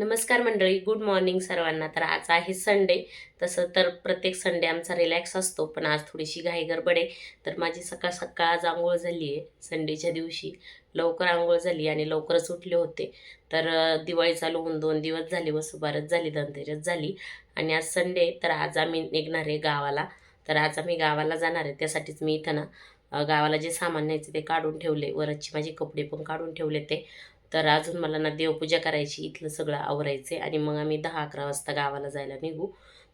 नमस्कार मंडळी good morning सर्वांना. तर आज आहे संडे तसं तर प्रत्येक संडे आमचा रिलॅक्स असतो पण आज थोडीशी घाई गडबड आहे. तर माझी सकाळ सकाळ आज आंघोळ झाली आहे संडेच्या दिवशी. लवकर आंघोळ झाली आणि लवकरच उठले होते. तर दिवाळी चालू होऊन दोन दिवस झाले वसुबारत झाली धनतेरस झाली. आणि आज संडे तर आज आम्ही निघणार आहे गावाला. तर आज आम्ही गावाला जाणार आहे त्यासाठीच मी इथं ना गावाला जे सामान न्यायचे ते काढून ठेवले. वरची माझे कपडे पण काढून ठेवले ते. तर अजून मला ना देवपूजा करायची इथलं सगळं आवरायचं आहे आणि मग आम्ही दहा अकरा वाजता गावाला जायला निघू.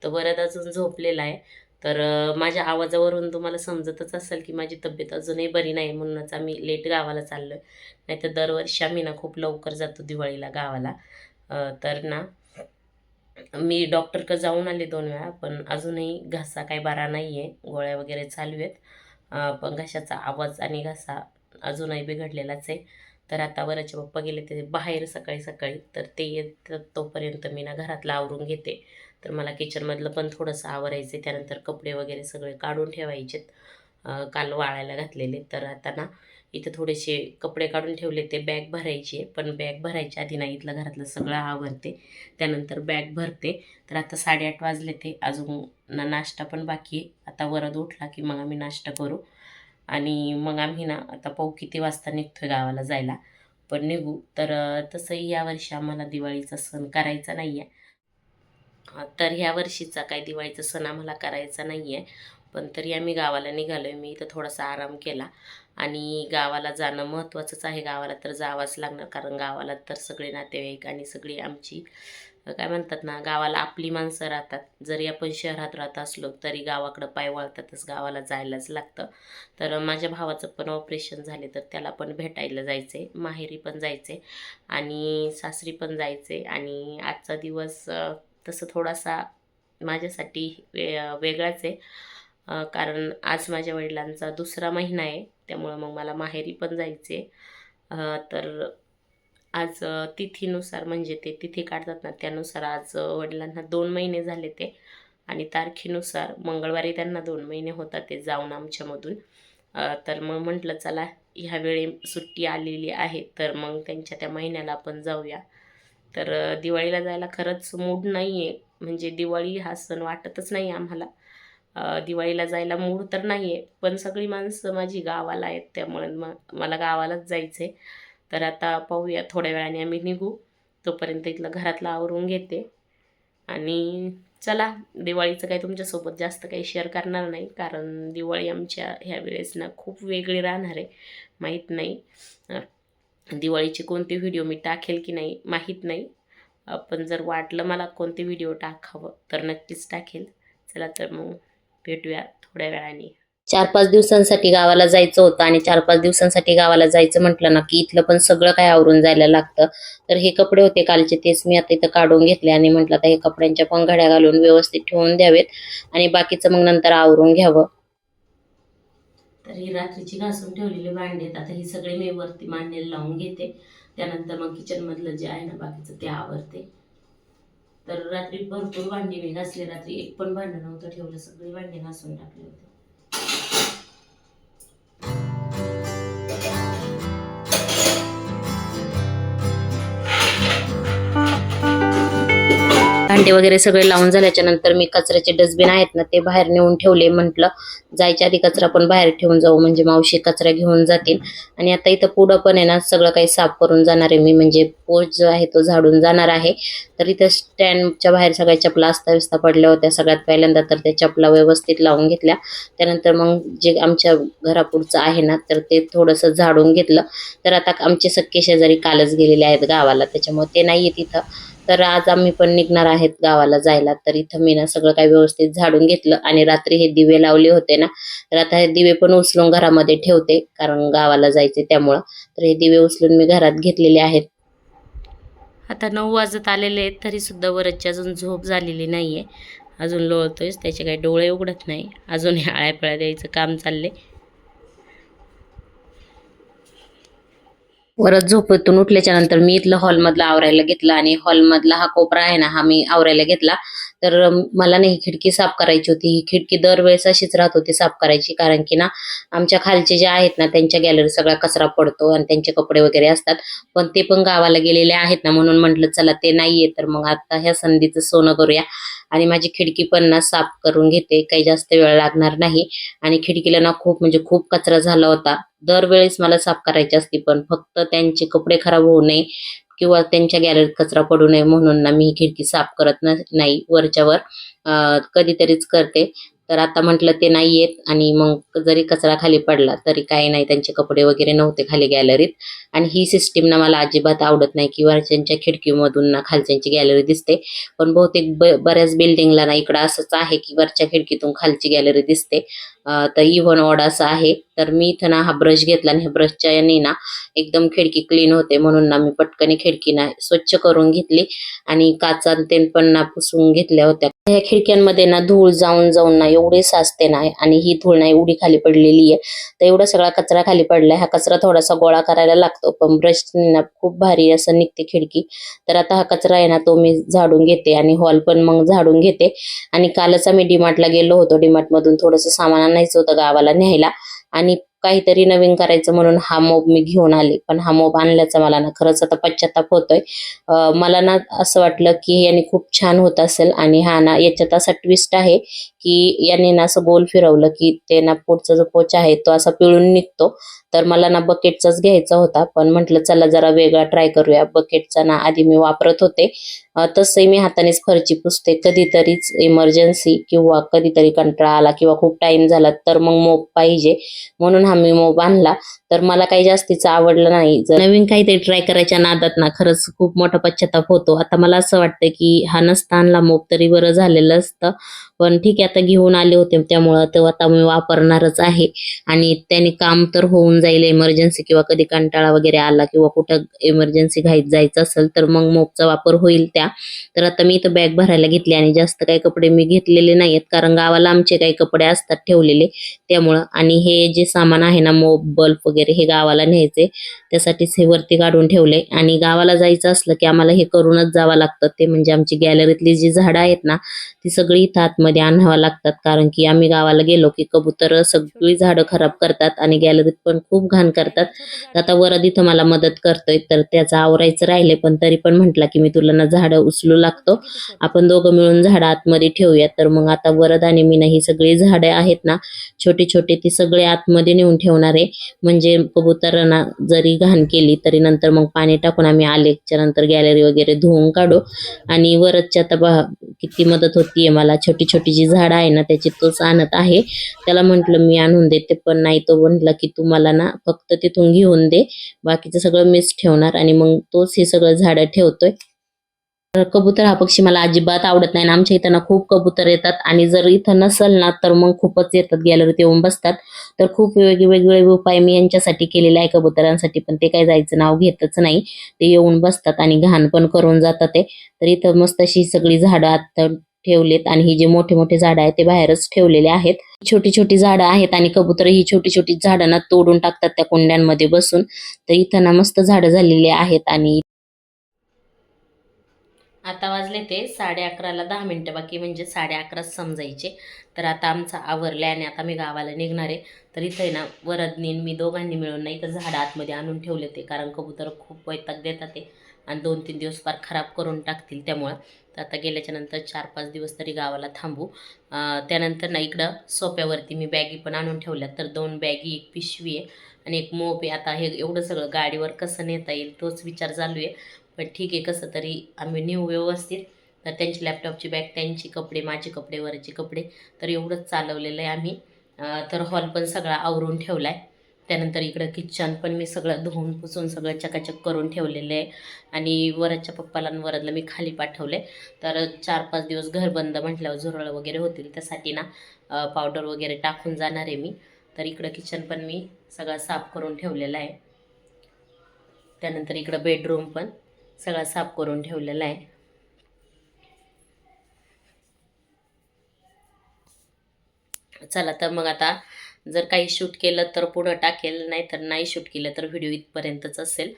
तर वरद अजून झोपलेला आहे. तर माझ्या आवाजावरून तुम्हाला समजतच असेल की माझी तब्येत अजूनही बरी नाही. म्हणूनच आम्ही लेट गावाला चाललो आहे नाही तर दरवर्षी आम्ही ना खूप लवकर जातो दिवाळीला गावाला. तर ना मी डॉक्टरकडे जाऊन आले दोन वेळा. पण अजूनही घसा काही बरा नाही आहे गोळ्या वगैरे चालू आहेत. पण घशाचा आवाज आणि घसा अजूनही बिघडलेलाच आहे. तर आता वराचे पप्पा गेले ते बाहेर सकाळी सकाळी. तर ते येत तोपर्यंत मी ना घरातलं आवरून घेते. तर मला किचनमधलं पण थोडंसं आवरायचं त्यानंतर कपडे वगैरे सगळे काढून ठेवायचेत. काल वाळायला घातलेले. तर आता ना इथं थोडेसे कपडे काढून ठेवले. ते बॅग भरायची आहे पण बॅग भरायच्या आधी ना इथलं घरातलं सगळं आवरते. त्यानंतर बॅग भरते. तर आता साडेआठ वाजले ते अजून ना नाश्ता पण बाकी आहे. आता वरद उठला की मग आम्ही नाश्ता करू. आणि मग आम्ही ना आता पाहू किती वाजता निघतोय गावाला जायला. पण निघू. तर तसंही तसंही यावर्षी आम्हाला दिवाळीचा सण करायचा नाही आहे तर ह्या वर्षीचा काय दिवाळीचा सण आम्हाला करायचा नाही आहे पण तरी आम्ही गावाला निघालो आहे मी इथं थोडासा आराम केला. आणि गावाला जाणं महत्त्वाचंच आहे. गावाला तर जावंच लागणार. कारण गावाला तर सगळे नातेवाईक आणि सगळी आमची काय म्हणतात ना गावाला आपली माणसं राहतात. जरी आपण शहरात राहत असलो तरी गावाकडं पाय वळतातच. गावाला जायलाच लागतं. तर माझ्या भावाचं पण ऑपरेशन झाले तर त्याला पण भेटायला जायचं आहे माहेरी पण जायचं आहे आणि सासरी पण जायचं आहे आणि आजचा दिवस तसं थोडासा माझ्यासाठी वे वेगळाच आहे. कारण आज माझ्या वडिलांचा दुसरा महिना आहे त्यामुळं मग मला माहेरी पण जायचे तर आज तिथीनुसार म्हणजे ते तिथी काढतात ना त्यानुसार आज वडिलांना दोन महिने झाले ते आणि तारखेनुसार मंगळवारी त्यांना दोन महिने होतात ते जाऊन आमच्यामधून. तर मग म्हटलं चला ह्यावेळी सुट्टी आलेली आहे तर मग त्यांच्या त्या महिन्याला आपण जाऊया. तर दिवाळीला जायला खरंच मूड नाही आहे म्हणजे दिवाळी हा सण वाटतच नाही आम्हाला. दिवाळीला जायला मूड तर नाही आहे पण सगळी माणसं माझी गावाला आहेत त्यामुळे मग मला गावालाच जायचं आहे तर आता पाहूया थोड्या वेळाने आम्ही निघू. तोपर्यंत इथलं घरातलं आवरून घेते. आणि चला दिवाळीचं काही तुमच्यासोबत जास्त काही शेअर करणार नाही कारण दिवाळी आमच्या ह्या वेळेस ना खूप वेगळी राहणार आहे माहीत नाही. दिवाळीचे कोणते व्हिडिओ मी टाकेल की नाही माहीत नाही. पण जर वाटलं मला कोणते व्हिडिओ टाकावं तर नक्कीच टाकेल. चला तर मग भेटूया थोड्या वेळाने. चार पाच दिवसांसाठी गावाला जायचं होतं आणि चार पाच दिवसांसाठी गावाला जायचं म्हटलं ना की इथलं पण सगळं काय आवरून जायला लागतं. तर हे कपडे होते कालचे तेच मी आता इथं काढून घेतले आणि म्हटलं आता हे कपड्यांच्या पण घड्या घालून व्यवस्थित ठेवून द्यावेत आणि बाकीचं मग नंतर आवरून घ्यावं. तर ही रात्रीची घासून ठेवलेली भांडी आहेत. आता ही सगळी मी वरती मांडलेली लावून घेते. त्यानंतर मग किचन मधलं जे आहे ना बाकीचं ते आवरते. तर रात्री भरपूर भांडी मी घासली रात्री एक पण भांडं नव्हतं ठेवलं सगळी भांडी घासून टाकली होती. भांडे वगैरे सगळे लावून झाल्याच्यानंतर मी कचऱ्याचे डस्टबिन आहेत ना ते बाहेर नेऊन ठेवले म्हटलं जायच्या आधी कचरा पण बाहेर ठेवून जाऊ म्हणजे मावशी कचरा घेऊन जातील. आणि आता इथं पुढं पण आहे ना सगळं काही साफ करून जाणार आहे मी म्हणजे पोच जो आहे तो झाडून जाणार आहे. तर इथं स्टँडच्या बाहेर सगळ्या चपला अस्ताव्यस्ता पडल्या होत्या सगळ्यात पहिल्यांदा तर त्या चपला व्यवस्थित लावून घेतल्या. त्यानंतर मग जे आमच्या घरापुढचं आहे ना तर ते थोडंसं झाडून घेतलं. तर आता आमचे सख्खे शेजारी कालच गेलेले आहेत गावाला त्याच्यामुळे ते नाही आहेत तिथं तर आज आम्ही पण निघणार आहेत गावाला जायला. तर इथं मी ना सगळं काही व्यवस्थित झाडून घेतलं आणि रात्री हे दिवे लावले होते ना तर आता हे दिवे पण उचलून घरामध्ये ठेवते कारण गावाला जायचे त्यामुळं. तर हे दिवे उचलून मी घरात घेतलेले आहेत. आता नऊ वाजत आलेले आहेत तरी सुद्धा वरची अजून झोप झालेली नाहीये. अजून लोळतोयच त्याचे काही डोळे उघडत नाही. अजून हे आळ्या पिळ्या द्यायचं काम चाललंय. वरच झोपेतून उठल्याच्या नंतर मी इथलं हॉलमधला आवरायला घेतला आणि हॉलमधला हा कोपरा आहे ना हा मी आवरायला घेतला. तर मला मला नाही खिडकी साफ करायची होती. ही खिडकी दरवेळेस अशीच राहत होती साफ करायची. कारण की ना आमच्या खालचे जे आहेत ना त्यांच्या गॅलरी सगळा कचरा पडतो आणि त्यांचे कपडे वगैरे असतात. पण ते पण गावाला गेलेले आहेत ना म्हणून म्हटलं चला ते नाहीये. तर मग आता ह्या संधीचं सोनं करूया. आणि माझी खिडकी पण ना साफ करून घेते. काही जास्त वेळ लागणार नाही. आणि खिडकीला ना खूप म्हणजे खूप कचरा झाला होता. दरवेळेस मला साफ करायची असती पण फक्त त्यांचे कपडे खराब होऊ नये. किंवा त्यांच्या गॅलरीत कचरा पडू नये म्हणून ना मी ही खिडकी साफ करत नाही. वरच्यावर कधीतरीच करते. तर आता म्हटलं ते नाही येत आणि मग जरी कचरा खाली पडला तरी काही नाही त्यांचे कपडे वगैरे नव्हते खाली गॅलरीत आणि ही सिस्टीम ना मला अजिबात आवडत नाही की वरच्यांच्या खिडकीमधून ना खालच्यांची गॅलरी दिसते. पण बहुतेक ब- बऱ्याच बिल्डिंगला ना इकडं असंच आहे की वरच्या खिडकीतून खालची गॅलरी दिसते. तर इव्हन ऑड असं आहे. तर मी इथं ना हा ब्रश घेतला आणि ह्या ब्रशच्या याने ना एकदम खिडकी क्लीन होते म्हणून ना मी पटकन खिडकी ना स्वच्छ करून घेतली. आणि काचा ते पण ना पुसून घेतल्या होत्या. ह्या खिडक्यांमध्ये ना धूळ जाऊन जाऊन ना एवढी साचते ना आणि ही धूळ ना एवढी खाली पडलेली आहे. तर एवढा सगळा कचरा खाली पडलाय. हा कचरा थोडासा गोळा करायला लागतो पण ब्रश ना खूप भारी असं निघते खिडकी. तर आता हा कचरा आहे ना तो मी झाडून घेते आणि हॉल पण मग झाडून घेते. आणि कालच आम्ही डीमार्टला गेलो होतो. डीमार्ट मधून थोडंसं सामान आणायचं होतं गावाला न्यायला. आणि काहीतरी नवीन करायचं म्हणून हा मोब मी घेऊन आले. पण हा मोब आणल्याचा मला ना खरंच आता पश्चाताप होतोय. मला ना असं वाटलं की याने खूप छान होत असेल आणि हा ना याच्यात असा ट्विस्ट आहे की याने ना असं गोल फिरवलं की ते ना पुढचा जो पोच आहे तो असा पिळून निघतो. तर मला ना बकेटचाच घ्यायचा होता. पण म्हटलं चला जरा वेगळा ट्राय करूया. बकेटचा ना आधी मी वापरत होते. तसंही मी हातानेच फरची पुसते. कधीतरीच इमर्जन्सी किंवा कधीतरी कंटाळा आला किंवा खूप टाइम झाला तर मग मोप पाहिजे. म्हणून हा मी मोब आणला. तर मला काही जास्तीचं आवडलं नाही. जर नवीन काहीतरी ट्राय करायच्या नादात ना खरंच खूप मोठा पश्चाताप होतो. आता मला असं वाटतं की हा नसता आणला मोप तरी बरं झालेलं असतं. पण ठीक आहे आता घेऊन आले होते त्यामुळं तेव्हा आता मी वापरणारच आहे. आणि त्याने काम तर होऊन जाईल इमर्जन्सी किंवा कधी कंटाळा वगैरे आला किंवा कुठं इमर्जन्सी घाईत जायचं असेल तर मग मोपचा वापर होईल त्या. तर आता मी इथं बॅग भरायला घेतली आणि जास्त काही कपडे मी घेतलेले नाहीत कारण गावाला आमचे काही कपडे असतात ठेवलेले त्यामुळं. आणि हे जे सामान आहे ना मोप बल्ब वगैरे हे गावाला न्यायचे त्यासाठीच हे वरती काढून ठेवले आणि गावाला जायचं असलं की आम्हाला हे करूनच जावं लागतं. ते म्हणजे आमची गॅलरीतली जी झाडं आहेत ना ती सगळी इथं मध्ये आणावं लागतात. कारण की आम्ही गावाला गेलो की कबुतर सगळी झाडं खराब करतात आणि गॅलरीत पण खूप घाण करतात. आता वरद इथं मला मदत करतोय तर त्याचं आवरायचं राहिले पण तरी पण म्हटला की मी तुला ना झाडं उचलू लागतो. आपण दोघं मिळून झाडं आतमध्ये ठेवूया. तर मग आता वरद आणि मी ना ही सगळी झाडे आहेत ना छोटे छोटे ती सगळे आतमध्ये नेऊन ठेवणार आहे. म्हणजे कबुतरांना जरी घाण केली तरी नंतर मग पाणी टाकून आम्ही आलेच्या नंतर गॅलरी वगैरे धुवून काढू. आणि वरदच्या आता बा किती मदत होतीये मला. छोटी छोटी छोटी जी झाडं आहे ना त्याची तोच आणत आहे. त्याला म्हंटल मी आणून देते. पण नाही तो म्हटला की तू मला ना फक्त तिथून घेऊन दे. बाकीचं सगळं मीच ठेवणार आणि मग तोच हे सगळं झाडं ठेवतोय. तर कबूतर हा पक्षी मला अजिबात आवडत नाही आमच्या इथं ना खूप कबूतर येतात आणि जर इथं नसल ना तर मग खूपच येतात गॅलरीत येऊन बसतात. तर खूप वेगळे उपाय मी यांच्यासाठी केलेले आहे कबुतरांसाठी पण ते काय जायचं नाव घेतच नाही. ते येऊन बसतात आणि घाण पण करून जातात ते. तर इथं मस्त अशी सगळी झाडं आता ठेवलेत आणि ही जे मोठे मोठे झाडं आहेत ते बाहेरच ठेवलेले आहेत. छोटी छोटी झाडं आहेत आणि कबुतर ही छोटी छोटी झाडांना तोडून टाकतात त्या कुंड्यांमध्ये बसून. तर इथं ना मस्त झाडं झालेली आहेत आणि आता वाजले ते साडे अकराला दहा मिनटं बाकी म्हणजे साडे अकराच समजायचे. तर आता आमचा आवरला आणि आता मी गावाला निघणार आहे. तर इथं आहे ना वरदनीन मी दोघांनी मिळून नाही तर झाडं आतमध्ये आणून ठेवले ते कारण कबूतर खूप वैताग देतात ते. आणि दोन तीन दिवस फार खराब करून टाकतील त्यामुळं. तर आता गेल्याच्यानंतर चार पाच दिवस तरी गावाला थांबू. त्यानंतर ना इकडं सोप्यावरती मी बॅगी पण आणून ठेवल्या तर दोन बॅगी एक पिशवी आहे आणि एक मोप आहे. आता हे एवढं सगळं गाडीवर कसं नेता येईल तोच विचार चालू आहे. पण ठीक आहे कसं तरी आम्ही नेऊ व्यवस्थित. तर त्यांची लॅपटॉपची बॅग त्यांची कपडे माझे कपडे वरचे कपडे. तर एवढंच चालवलेलं आहे आम्ही. तर हॉल पण सगळा आवरून ठेवला आहे त्यानंतर इकडं किचन पण मी सगळं धुवून पुसून सगळं चकाचक करून ठेवलेलं आहे. आणि वरच्या पप्पाला आणि वरदला मी खाली पाठवले तर चार पाच दिवस घर बंद म्हटल्यावर झुरळ वगैरे होतील. त्यासाठी ना पावडर वगैरे टाकून जाणार आहे मी. तर इकडं किचन पण मी सगळं साफ करून ठेवलेलं आहे. त्यानंतर इकडं बेडरूम पण सगळा साफ करून ठेवलेला आहे. चला तर मग आता जर काही शूट केलं तर पुढं टाकेल नाही तर नाही शूट केलं तर व्हिडिओ इथपर्यंतच असेल.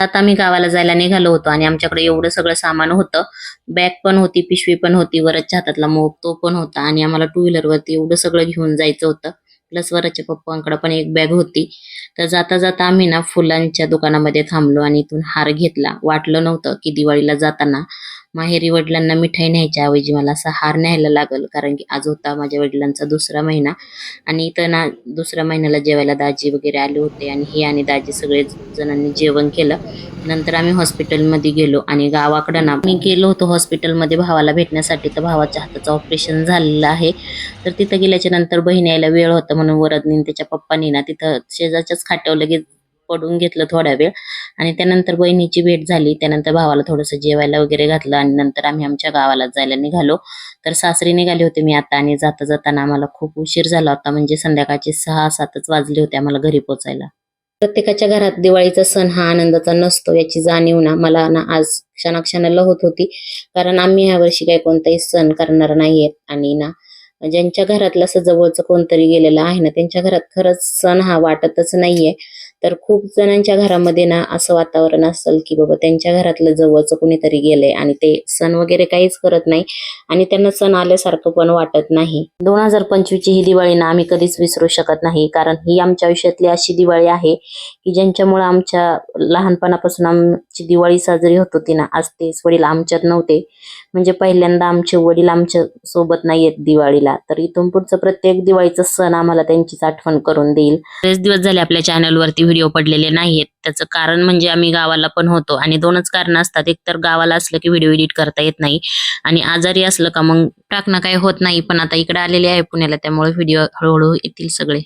आता आम्ही गावाला जायला निघालो होतो आणि आमच्याकडे एवढं सगळं सामान होतं. बॅग पण होती पिशवी पण होती वरच हातातला मोप तो पण होता आणि आम्हाला टू व्हीलरवरती एवढं सगळं घेऊन जायचं होतं. प्लस स्वराच्या पप्पांकडे पण एक बॅग होती. तर जाता जाता आम्ही ना फुलांच्या दुकानामध्ये थांबलो आणि इथून हार घेतला. वाटलं नव्हतं की दिवाळीला जाताना माहेरी वडिलांना मिठाई न्यायच्या ऐवजी मला असा हार न्यायला लागल कारण की आज होता माझ्या वडिलांचा दुसरा महिना. आणि इथं ना दुसऱ्या महिन्याला जेवायला दाजी वगैरे आले होते आणि हे आणि दाजी सगळे जणांनी जेवण केलं. नंतर आम्ही हॉस्पिटलमध्ये गेलो आणि गावाकडं ना मी गेलो होतो हॉस्पिटलमध्ये भावाला भेटण्यासाठी. तर भावाच्या हाताचं ऑपरेशन झालेलं आहे. तर तिथं गेल्याच्यानंतर बहीण यायला वेळ होता म्हणून वरदनी त्याच्या पप्पानी ना तिथं शेजारच्याच खाट्यावर लगेच पडून घेतलं थोडा वेळ. आणि त्यानंतर बहिणीची भेट झाली. त्यानंतर भावाला थोडंसं जेवायला वगैरे घातलं आणि नंतर आम्ही आमच्या गावाला जायला निघालो. तर सासरी निघाले होते मी आता आणि जाता जाताना आम्हाला खूप उशीर झाला होता. म्हणजे संध्याकाळचे सहा सातच वाजले होते आम्हाला घरी पोचायला प्रत्येकाच्या घरात दिवाळीचा सण हा आनंदाचा नसतो याची जाणीव ना मला ना आज क्षणाक्षणाला होत होती. कारण आम्ही ह्या वर्षी काही कोणताही सण करणार नाहीयेत आणि ना म्हणजे ज्यांच्या घरातलं असं जवळचं कोणतरी गेलेलं आहे ना त्यांच्या घरात खरंच सण हा वाटतच नाहीये. तर खूप जणांच्या घरामध्ये ना असं वातावरण असेल की बाबा त्यांच्या घरातलं जवळचं कोणीतरी गेलंय आणि ते सण वगैरे काहीच करत नाही आणि त्यांना सण आल्यासारखं पण वाटत नाही. दोन हजार पंचवीसची ही दिवाळी ना आम्ही कधीच विसरू शकत नाही कारण ही आमच्या आयुष्यातली अशी दिवाळी आहे की ज्यांच्यामुळे आमच्या लहानपणापासून आमची दिवाळी साजरी होत होती ना आज तेच वडील आमच्यात नव्हते. म्हणजे पहिल्यांदा आमचे वडील आमच्यासोबत नाहीयेत दिवाळीला. तर इथून पुढचं प्रत्येक दिवाळीचा सण आम्हाला त्यांचीच आठवण करून देईल. बरेच दिवस झाले आपल्या चॅनलवरती व्हिडिओ पडलेले नाहीयेत. त्याचं कारण म्हणजे आम्ही गावाला पण होतो आणि दोनच कारण असतात. एक तर गावाला असलं की व्हिडिओ एडिट करता येत नाही आणि आजारी असलं का मग टाकणं काही होत नाही. पण आता इकडे आलेले आहे पुण्याला त्यामुळे व्हिडिओ हळूहळू येतील सगळे.